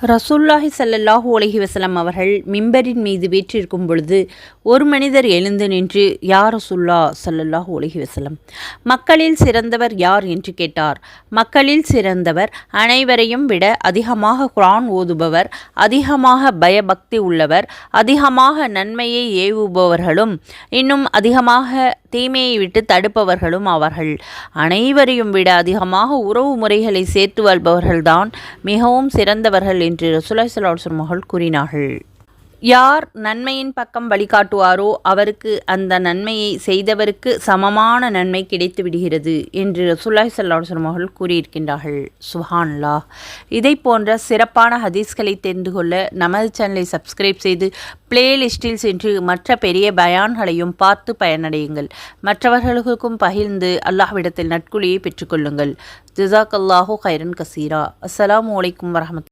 ரசூல்லாஹி ஸல்லல்லாஹு உலகி வசலம் அவர்கள் மிம்பரின் மீது வீற்றிருக்கும் பொழுது ஒரு மனிதர் எழுந்து நின்று யார் ரசுல்லா ஸல்லல்லாஹு உலகி வசலம் மக்களில் சிறந்தவர் யார்? என்று கேட்டார். மக்களில் சிறந்தவர் அனைவரையும் விட அதிகமாக குரான் ஓதுபவர் அதிகமாக பயபக்தி உள்ளவர் அதிகமாக நன்மையை ஏவுபவர்களும் இன்னும் அதிகமாக தீமையை விட்டு தடுப்பவர்களும் அவர்கள். அனைவரையும் விட அதிகமாக உறவு முறைகளை சேர்த்து வாழ்பவர்கள்தான் மிகவும் சிறந்தவர்கள் என்று ரசூலுல்லாஹி ஸல்லல்லாஹு அவர்கள் கூறினார்கள். யார் நன்மையின் பக்கம் வழிகாட்டுவாரோ அவருக்கு அந்த நன்மையை செய்தவருக்கு சமமான நன்மை கிடைத்து விடுகிறது என்று ரசூலுல்லாஹி ஸல்லல்லாஹு அலைஹி அவர்கள் கூறியிருக்கின்றார்கள். சுஹான்லா இதை போன்ற சிறப்பான ஹதீஸ்களை தெரிந்து கொள்ள நமது சேனலை சப்ஸ்கிரைப் செய்து பிளேலிஸ்டில் சென்று மற்ற பெரிய பயான்களையும் பார்த்து பயனடையுங்கள். மற்றவர்களுக்கும் பகிர்ந்து அல்லாஹ்விடத்தில் நட்குழியை பெற்றுக்கொள்ளுங்கள். ஜிசாக் அல்லாஹூ கைரன் கசீரா. அஸ்லாம் வலைக்கம் வரமத்து